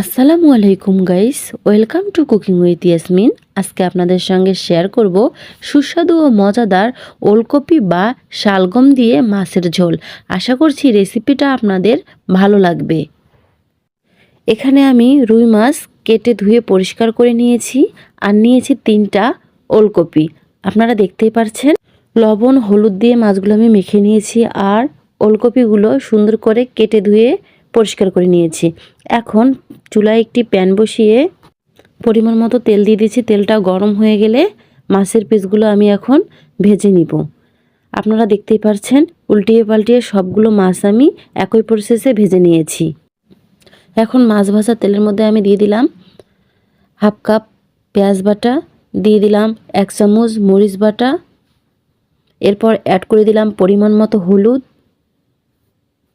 আসসালামু আলাইকুম guys welcome to cooking with Yasmin আজকে আপনাদের সঙ্গে শেয়ার করব সুস্বাদু ও মজাদার ওলকপি বা শালগম দিয়ে মাছের ঝোল। আশা করছি রেসিপিটা আপনাদের ভালো লাগবে। এখানে আমি রুই মাছ কেটে ধুয়ে পরিষ্কার করে নিয়েছি আর নিয়েছি তিনটা ওলকপি। আপনারা দেখতেই পারছেন, লবণ, হলুদ দিয়ে মাছগুলো আমি মেখে নিয়েছি আর ওলকপিগুলো সুন্দর করে কেটে ধুয়ে পরিষ্কার করে নিয়েছি। এখন চুলায় একটি প্যান বসিয়ে পরিমাণ মতো তেল দিয়ে দিয়েছি। তেলটা গরম হয়ে গেলে মাছের পিসগুলো আমি এখন ভেজে নিব। আপনারা দেখতেই পারছেন, উল্টিয়ে পাল্টিয়ে সবগুলো মাছ আমি একই প্রসেসে ভেজে নিয়েছি। এখন মাছ ভাজা তেলের মধ্যে আমি দিয়ে দিলাম হাফ কাপ পেঁয়াজ বাটা, দিয়ে দিলাম এক চামচ মরিচ বাটা, এরপর অ্যাড করে দিলাম পরিমাণ মতো হলুদ,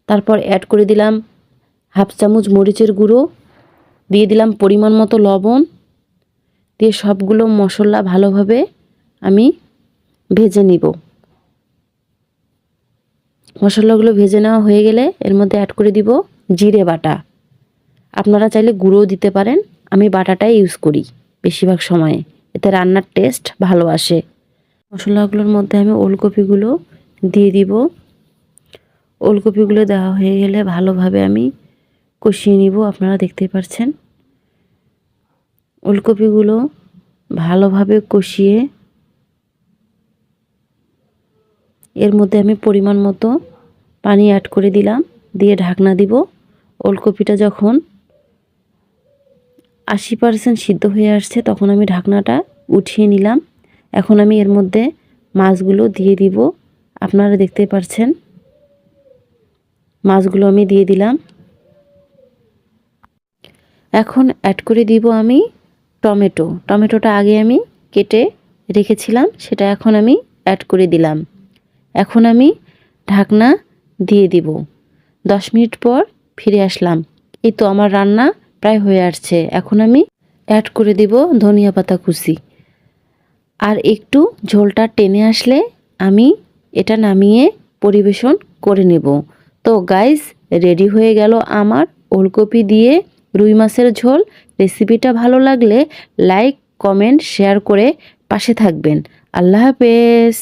তারপর অ্যাড করে দিলাম হাফ চামচ মরিচের গুঁড়ো, দিয়ে দিলাম পরিমাণ মতো লবণ, দিয়ে সবগুলো মশলা ভালোভাবে আমি ভেজে নিব। মশলাগুলো ভেজে নেওয়া হয়ে গেলে এর মধ্যে অ্যাড করে দিব জিরে বাটা। আপনারা চাইলে গুঁড়োও দিতে পারেন, আমি বাটাটাই ইউজ করি বেশিরভাগ সময়ে, এতে রান্নার টেস্ট ভালো আসে। মশলাগুলোর মধ্যে আমি ওলকপিগুলো দিয়ে দিব। ওলকপিগুলো দেওয়া হয়ে গেলে ভালোভাবে আমি কষিয়ে নিব, আপনারা দেখতে পাচ্ছেন ওলকপিগুলো ভালোভাবে কষিয়ে এর মধ্যে আমি পরিমাণ মতো পানি অ্যাড করে দিলাম, দিয়ে ঢাকনা দিব। ওলকপিটা যখন আশি পার্সেন্ট সিদ্ধ হয়ে আসছে, তখন আমি ঢাকনাটা উঠিয়ে নিলাম। এখন আমি এর মধ্যে মাছগুলো দিয়ে দিব। আপনারা দেখতে পাচ্ছেন মাছগুলো আমি দিয়ে দিলাম। এখন অ্যাড করে দিব আমি টমেটো। টমেটোটা আগে আমি কেটে রেখেছিলাম, সেটা এখন আমি অ্যাড করে দিলাম। এখন আমি ঢাকনা দিয়ে দিব। দশ মিনিট পর ফিরে আসলাম। এই তো আমার রান্না প্রায় হয়ে আসছে। এখন আমি অ্যাড করে দিব ধনিয়া পাতা কুচি। আর একটু ঝোলটা টেনে আসলে আমি এটা নামিয়ে পরিবেশন করে নেব। তো গাইস রেডি হয়ে গেল আমার ওলকপি দিয়ে রুই মাছের ঝোল। রেসিপিটা ভালো লাগলে লাইক কমেন্ট শেয়ার করে পাশে থাকবেন। আল্লাহ হাফেজ।